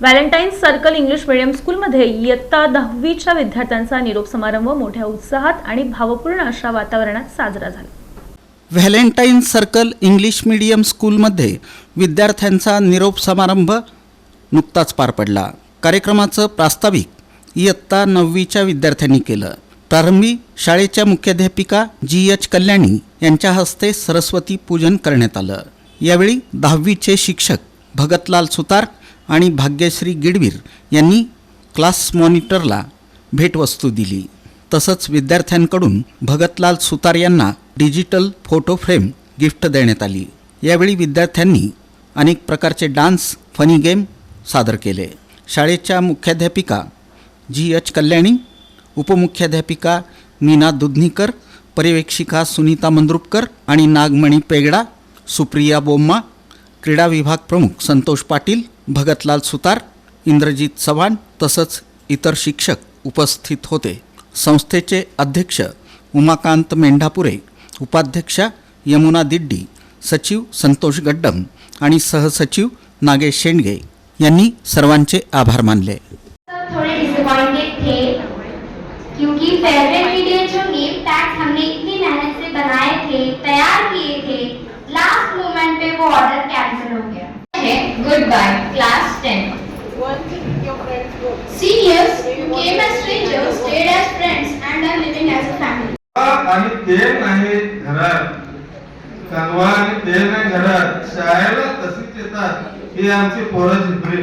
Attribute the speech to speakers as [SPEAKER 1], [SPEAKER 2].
[SPEAKER 1] Valentine's circle English medium स्कूलमध्ये इयत्ता दहावीच्या विद्यार्थ्यांचा निरोप समारंभ मोठ्या उत्साहात आणि भावपूर्ण अशा वातावरणात साजरा झाला.
[SPEAKER 2] व्हॅलेंटाईन सर्कल इंग्लिश मीडियम स्कूलमध्ये विद्यार्थ्यांचा निरोप समारंभ नुकताच पार पडला. कार्यक्रमाचं प्रास्ताविक इयत्ता नववीच्या विद्यार्थ्यांनी केलं. प्रारंभी शाळेच्या मुख्याध्यापिका जी एच कल्याणी यांच्या हस्ते सरस्वती पूजन करण्यात आलं. यावेळी दहावीचे शिक्षक भगतलाल सुतार आणि भाग्यश्री गिडवीर यांनी क्लास मॉनिटरला भेटवस्तू दिली. तसंच विद्यार्थ्यांकडून भगतलाल सुतार यांना डिजिटल फोटो फ्रेम गिफ्ट देण्यात आली. यावेळी विद्यार्थ्यांनी अनेक प्रकारचे डान्स फनी गेम सादर केले. शाळेच्या मुख्याध्यापिका जी एच कल्याणी उपमुख्याध्यापिका मीना दुधनीकर पर्यवेक्षिका सुनीता मंद्रुपकर आणि नागमणी पेगडा सुप्रिया बोम्मा क्रीडा विभाग प्रमुख संतोष पाटील भगतलाल सुतार इंद्रजित चव्हाण तसंच इतर शिक्षक उपस्थित होते. संस्थेचे अध्यक्ष उमाकांत मेंढापुरे उपाध्यक्षा यमुना दिड्डी सचिव संतोष गड्डम आणि सहसचिव नागेश शेंडगे यांनी सर्वांचे आभार मानले.
[SPEAKER 3] क्योंकि जो नेम टैग्स हमने इतनी मेहनत से बनाए थे तैयार किए थे लास्ट मोमेंट पे वो ऑर्डर कैंसिल हो गया। Good bye class 10 Seniors who came as strangers stayed as friends and are living as a family.
[SPEAKER 4] आणि ते नाही घरात कंगवा आणि ते नाही घरात शाळेला तशीच येतात ही आमची पोरं शिकली